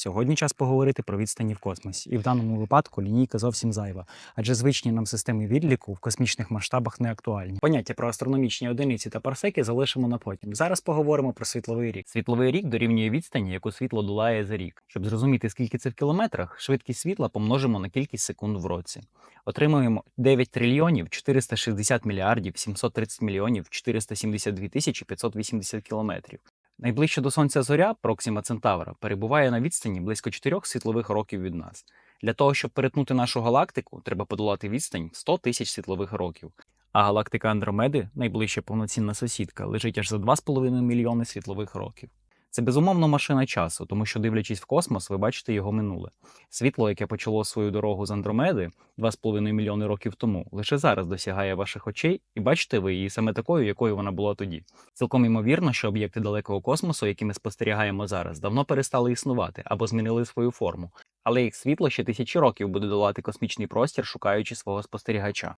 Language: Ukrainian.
Сьогодні час поговорити про відстані в космосі, і в даному випадку лінійка зовсім зайва, адже звичні нам системи відліку в космічних масштабах не актуальні. Поняття про астрономічні одиниці та парсеки залишимо на потім. Зараз поговоримо про світловий рік. Світловий рік дорівнює відстані, яку світло долає за рік. Щоб зрозуміти, скільки це в кілометрах, швидкість світла помножимо на кількість секунд в році. Отримуємо 9 трильйонів 460 мільярдів 730 мільйонів 472 тисячі 580 кілометрів. Найближча до Сонця зоря Проксима Центавра перебуває на відстані близько 4 світлових років від нас. Для того, щоб перетнути нашу галактику, треба подолати відстань 100 тисяч світлових років. А галактика Андромеди, найближча повноцінна сусідка, лежить аж за 2,5 мільйони світлових років. Це безумовно машина часу, тому що, дивлячись в космос, ви бачите його минуле. Світло, яке почало свою дорогу з Андромеди 2,5 мільйони років тому, лише зараз досягає ваших очей, і бачите ви її саме такою, якою вона була тоді. Цілком ймовірно, що об'єкти далекого космосу, які ми спостерігаємо зараз, давно перестали існувати або змінили свою форму, але їх світло ще тисячі років буде долати космічний простір, шукаючи свого спостерігача.